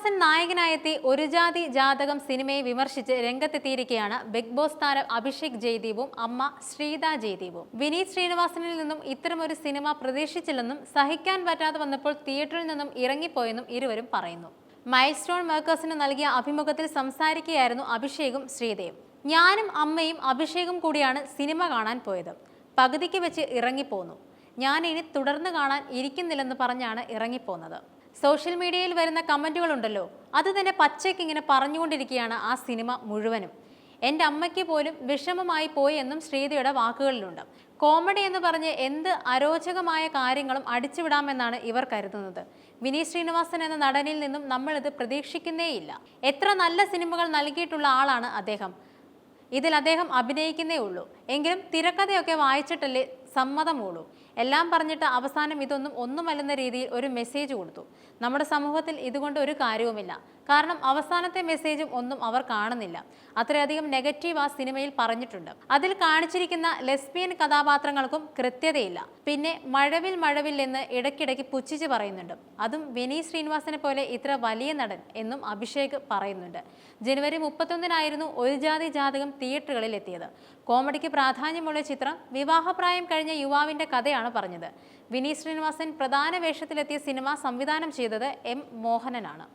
ശ്രീനിവാസൻ നായകനായെത്തി ഒരു ജാതി ജാതകം സിനിമയെ വിമർശിച്ച് രംഗത്തെത്തിയിരിക്കുകയാണ് ബിഗ് ബോസ് താരം അഭിഷേക് ജയ്ദീപും അമ്മ ശ്രീത ജയ്ദീപും. വിനീത് ശ്രീനിവാസനിൽ നിന്നും ഇത്തരമൊരു സിനിമ പ്രതീക്ഷിച്ചില്ലെന്നും സഹിക്കാൻ പറ്റാതെ വന്നപ്പോൾ തിയേറ്ററിൽ നിന്നും ഇറങ്ങിപ്പോയെന്നും ഇരുവരും പറയുന്നു. മൈൽ സ്റ്റോൺ മേക്കേഴ്സിന് നൽകിയ അഭിമുഖത്തിൽ സംസാരിക്കുകയായിരുന്നു അഭിഷേകും ശ്രീതയും. ഞാനും അമ്മയും അഭിഷേകും കൂടിയാണ് സിനിമ കാണാൻ പോയത്. പകുതിക്ക് വെച്ച് ഇറങ്ങിപ്പോന്നു. ഞാൻ ഇനി തുടർന്ന് കാണാൻ ഇരിക്കുന്നില്ലെന്ന് പറഞ്ഞാണ് ഇറങ്ങിപ്പോന്നത്. സോഷ്യൽ മീഡിയയിൽ വരുന്ന കമന്റുകൾ ഉണ്ടല്ലോ അത് തന്നെ പച്ചയ്ക്ക് ഇങ്ങനെ പറഞ്ഞുകൊണ്ടിരിക്കുകയാണ് ആ സിനിമ മുഴുവനും. എന്റെ അമ്മയ്ക്ക് പോലും വിഷമമായി പോയി എന്നും ശ്രീതയുടെ വാക്കുകളിലുണ്ട്. കോമഡി എന്ന് പറഞ്ഞ് എന്ത് അരോചകമായ കാര്യങ്ങളും അടിച്ചുവിടാമെന്നാണ് ഇവർ കരുതുന്നത്. വിനീത് ശ്രീനിവാസൻ എന്ന നടനിൽ നിന്നും നമ്മളിത് പ്രതീക്ഷിക്കുന്നേയില്ല. എത്ര നല്ല സിനിമകൾ നൽകിയിട്ടുള്ള ആളാണ് അദ്ദേഹം. ഇതിൽ അദ്ദേഹം അഭിനയിക്കുന്നേ ഉള്ളൂ. എങ്കിലും തിരക്കഥയൊക്കെ വായിച്ചിട്ടല്ലേ സമ്മതമുള്ളൂ എല്ലാം പറഞ്ഞിട്ട് അവസാനം ഇതൊന്നും ഒന്നുമല്ലെന്ന രീതിയിൽ ഒരു മെസ്സേജ് കൊടുത്തു. നമ്മുടെ സമൂഹത്തിൽ ഇതുകൊണ്ട് ഒരു കാര്യവുമില്ല. കാരണം അവസാനത്തെ മെസ്സേജും ഒന്നും അവർ കാണുന്നില്ല. അത്രയധികം നെഗറ്റീവ് ആ സിനിമയിൽ പറഞ്ഞിട്ടുണ്ട്. അതിൽ കാണിച്ചിരിക്കുന്ന ലെസ്ബിയൻ കഥാപാത്രങ്ങൾക്കും കൃത്യതയില്ല. പിന്നെ മഴവിൽ മഴവിൽ എന്ന് ഇടയ്ക്കിടയ്ക്ക് പുച്ഛിച്ച് പറയുന്നുണ്ട്. അതും വിനീത് ശ്രീനിവാസനെ പോലെ ഇത്ര വലിയ നടൻ എന്നും അഭിഷേക് പറയുന്നുണ്ട്. ജനുവരി മുപ്പത്തൊന്നിനായിരുന്നു ഒരു ജാതി ജാതകം തിയേറ്ററുകളിൽ എത്തിയത് കോമഡിക്ക് പ്രാധാന്യമുള്ള ചിത്രം വിവാഹപ്രായം കഴിഞ്ഞ യുവാവിന്റെ കഥയാണ്. പറഞ്ഞത്. വിനീത് ശ്രീനിവാസൻ പ്രധാന വേഷത്തിലെത്തിയ സിനിമ സംവിധാനം ചെയ്തത് എം മോഹനനാണ്.